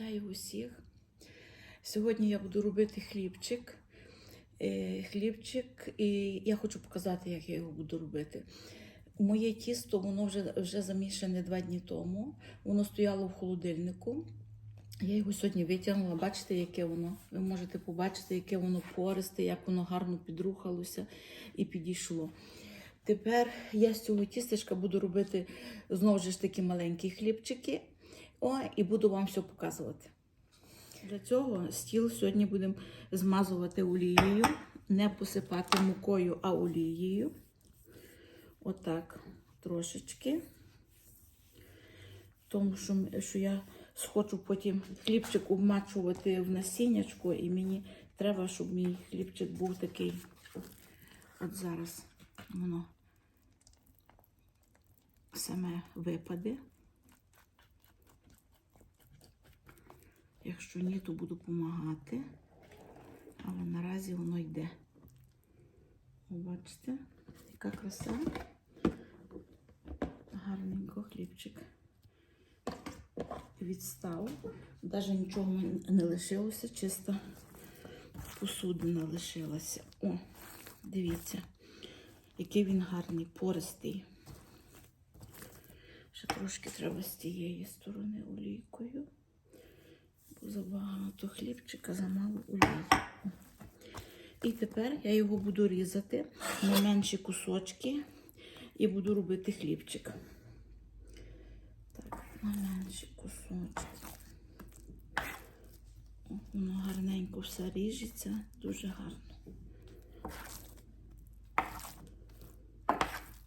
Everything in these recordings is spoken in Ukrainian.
Вітаю усіх. Сьогодні я буду робити хлібчик. Е, Хлібчик, і я хочу показати, як я його буду робити. Моє тісто воно вже, вже замішане два дні тому. Воно стояло в холодильнику. Я його сьогодні витягнула. Бачите, яке воно. Ви можете побачити, яке воно пористе, як воно гарно підрухалося і підійшло. Тепер я з цього тістечка буду робити знову ж такі маленькі хлібчики. О, і буду вам все показувати. Для цього стіл сьогодні будемо змазувати олією, не посипати мукою, а олією. Отак, трошечки. Тому що, що я схочу потім хлібчик обмачувати в насіннячко, і мені треба, щоб мій хлібчик був такий. От зараз воно саме випаде. Якщо ні, то буду допомагати. Але наразі воно йде. Бачите, яка краса. Гарненько хлібчик відстав. Навіть нічого не лишилося, чисто посудина лишилася. О, дивіться, який він гарний, пористий. Ще трошки треба з тієї сторони олійкою. Забагато хлібчика, замало олії. І тепер я його буду різати на менші кусочки і буду робити хлібчик. Так, на менші кусочки. Воно гарненько все ріжеться, дуже гарно.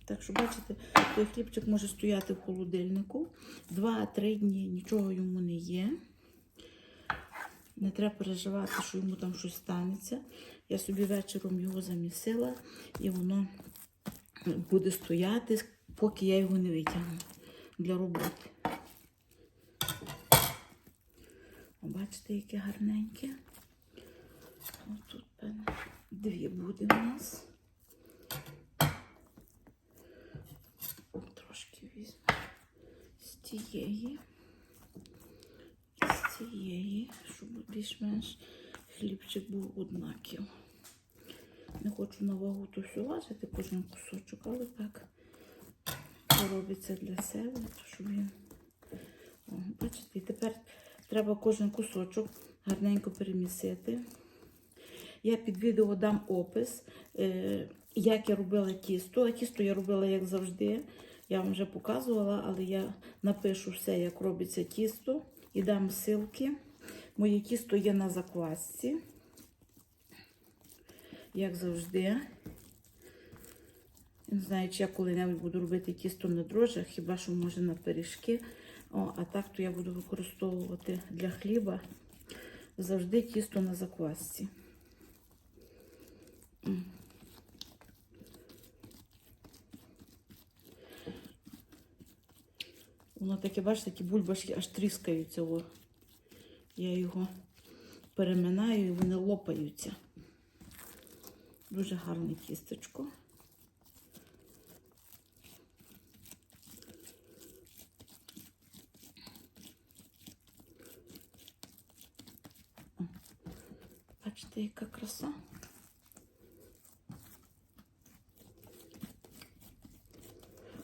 Так що, бачите, той хлібчик може стояти в холодильнику 2-3 дні, нічого йому не є. Не треба переживати, що йому там щось станеться. Я собі вечором його замісила, і воно буде стояти, поки я його не витягну для роботи. Бачите, яке гарненьке. Ось тут дві буде в нас. Трошки візьму з тієї цієї, щоб більш-менш хлібчик був однаків. Не хочу на вагу то все важити, кожен кусочок, але так робиться для себе, щоб він. О, бачите, і тепер треба кожен кусочок гарненько перемісити. Я під відео дам опис, е, як я робила тісто. А тісто я робила, як завжди. Я вам вже показувала, але я напишу все, як робиться тісто, і дам ссылки. Моє тісто є на заквасці, як завжди. Не знаю, чи я коли-небудь буду робити тісто на дрожжах, хіба що може на пиріжки. О, а так то я буду використовувати для хліба завжди тісто на заквасці. Воно таке, бачите, такі бульбашки аж тріскаються. О. Я його переминаю і вони лопаються. Дуже гарне тістечко. Бачите, яка краса.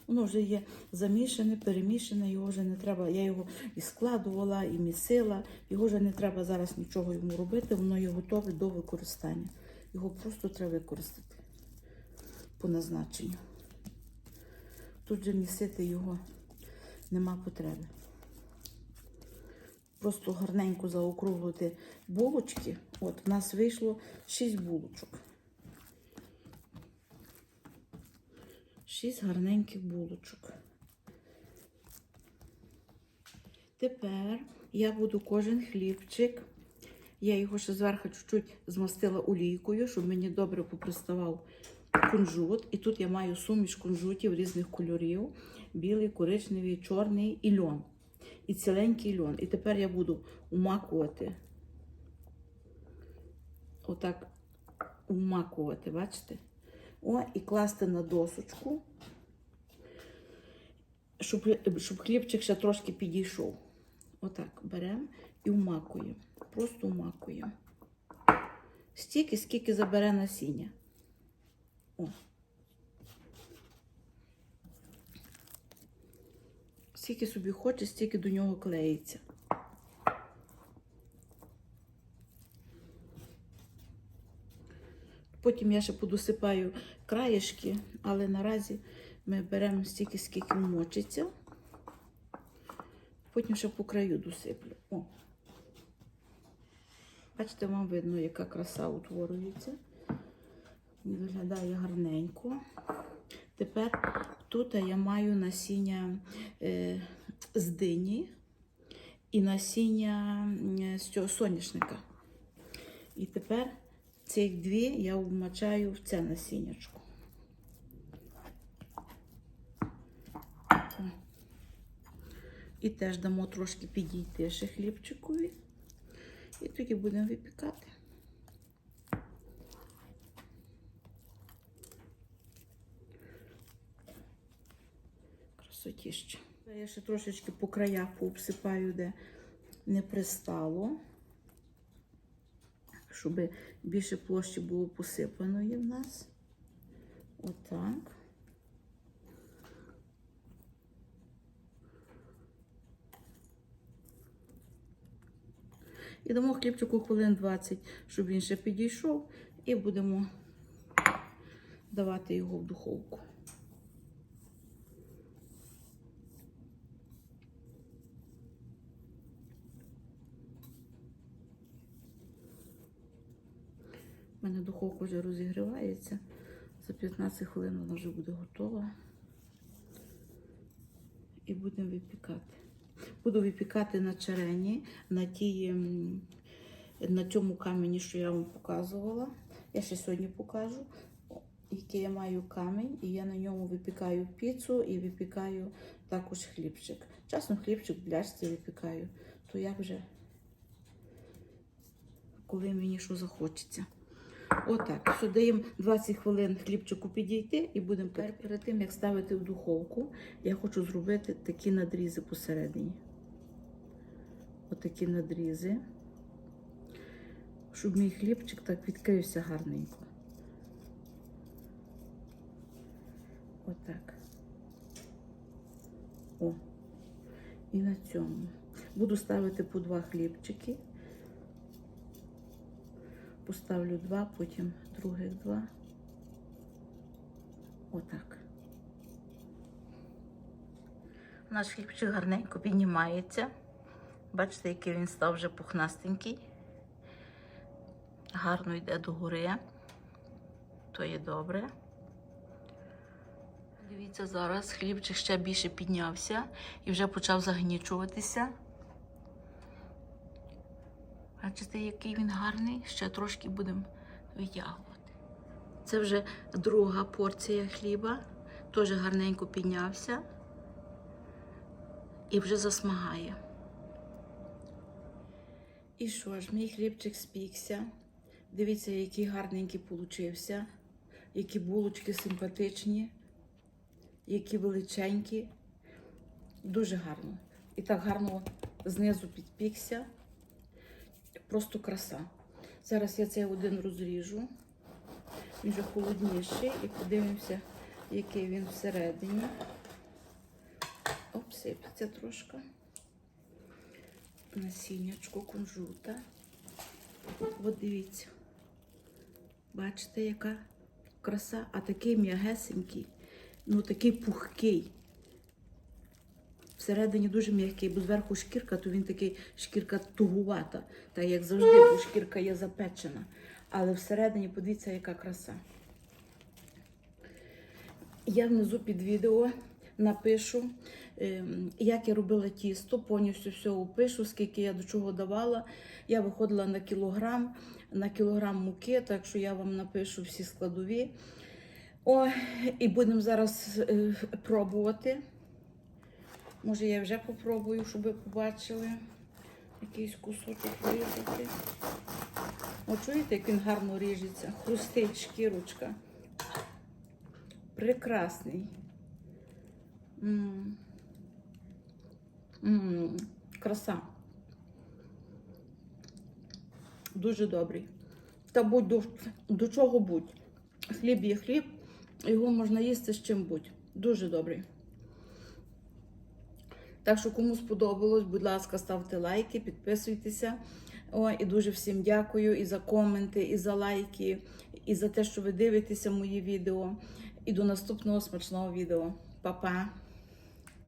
Воно вже є замішане, перемішане, його вже не треба. Я його і складувала, і місила. Його вже не треба зараз нічого йому робити, воно є готове до використання. Його просто треба використати по назначенню. Тут же місити його нема потреби. Просто гарненько заокруглити булочки. От, в нас вийшло 6 булочок. Шість гарненьких булочок. Тепер я буду кожен хлібчик. Я його ще зверху чуть-чуть змастила олійкою, щоб мені добре поприставав кунжут. І тут я маю суміш кунжутів різних кольорів: білий, коричневий, чорний і льон. І ціленький льон. І тепер я буду умакувати. Отак умакувати, бачите? О, і класти на досочку, щоб, щоб хлібчик ще трошки підійшов. Отак беремо і вмакуємо. Просто вмакуємо. Стільки, скільки забере насіння. О. Скільки собі хоче, стільки до нього клеїться. Потім я ще подосипаю краєшки, але наразі ми беремо стільки, скільки вмочиться. Потім ще по краю досиплю. О. Бачите, вам видно, яка краса утворюється. Виглядає гарненько. Тепер тут я маю насіння е, з дині і насіння м, з цього соняшника. І тепер цих дві я вмочаю в це насіннячко. І теж дамо трошки підійти ще хлібчикові. І тоді будемо випікати. Красотіще. Я ще трошечки по краях пообсипаю, де не пристало, щоб більше площі було посипаної в нас. Отак. І дамо хлібчику хвилин 20, щоб він ще підійшов, і будемо давати його в духовку. У мене духовка вже розігрівається. За 15 хвилин вона вже буде готова. І будемо випікати. Буду випікати на черені, на тій, на цьому камені, що я вам показувала. Я ще сьогодні покажу, який я маю камінь, і я на ньому випікаю піцу і випікаю також хлібчик. Часом хлібчик в пляшці випікаю, то я вже коли мені що захочеться. Отак. Що даємо 20 хвилин хлібчику підійти і будемо перед, перед тим, як ставити в духовку, я хочу зробити такі надрізи посередині. Отакі надрізи. Щоб мій хлібчик так відкрився гарненько. Отак. О. І на цьому. Буду ставити по два хлібчики. Поставлю два, потім других два. Отак. Наш хлібчик гарненько піднімається. Бачите, який він став вже пухнастенький. Гарно йде до гори. То є добре. Дивіться, зараз хлібчик ще більше піднявся і вже почав загнічуватися. Бачите, який він гарний, ще трошки будемо витягувати. Це вже друга порція хліба, теж гарненько піднявся і вже засмагає. І що ж, мій хлібчик спікся. Дивіться, який гарненький получився, які булочки симпатичні, які величенькі. Дуже гарно. І так гарно знизу підпікся. Просто краса. Зараз я цей один розріжу. Він вже холодніший і подивимося, який він всередині. Обсипеться трошки. Насіннячко кунжута. От дивіться. Бачите, яка краса, а такий м'ягесенький, ну такий пухкий. Всередині дуже м'який, бо зверху шкірка, то він такий шкірка тугувата, так як завжди, бо шкірка є запечена. Але всередині, подивіться, яка краса. Я внизу під відео напишу, ем, як я робила тісто, повністю все опишу, скільки я до чого давала. Я виходила на кілограм, на кілограм муки, так що я вам напишу всі складові. О, і будемо зараз е, пробувати. Може, я вже попробую, щоб ви побачили якийсь кусочок вирізати. О, чуєте, як він гарно ріжеться? Хрустить шкірочка. Прекрасний. М. М, Краса. Дуже добрий. Та будь до, до чого будь. Хліб є хліб, його можна їсти з чим будь. Дуже добрий. Так що, кому сподобалось, будь ласка, ставте лайки, підписуйтеся. О, і дуже всім дякую і за коменти, і за лайки, і за те, що ви дивитеся мої відео. І до наступного смачного відео. Па-па!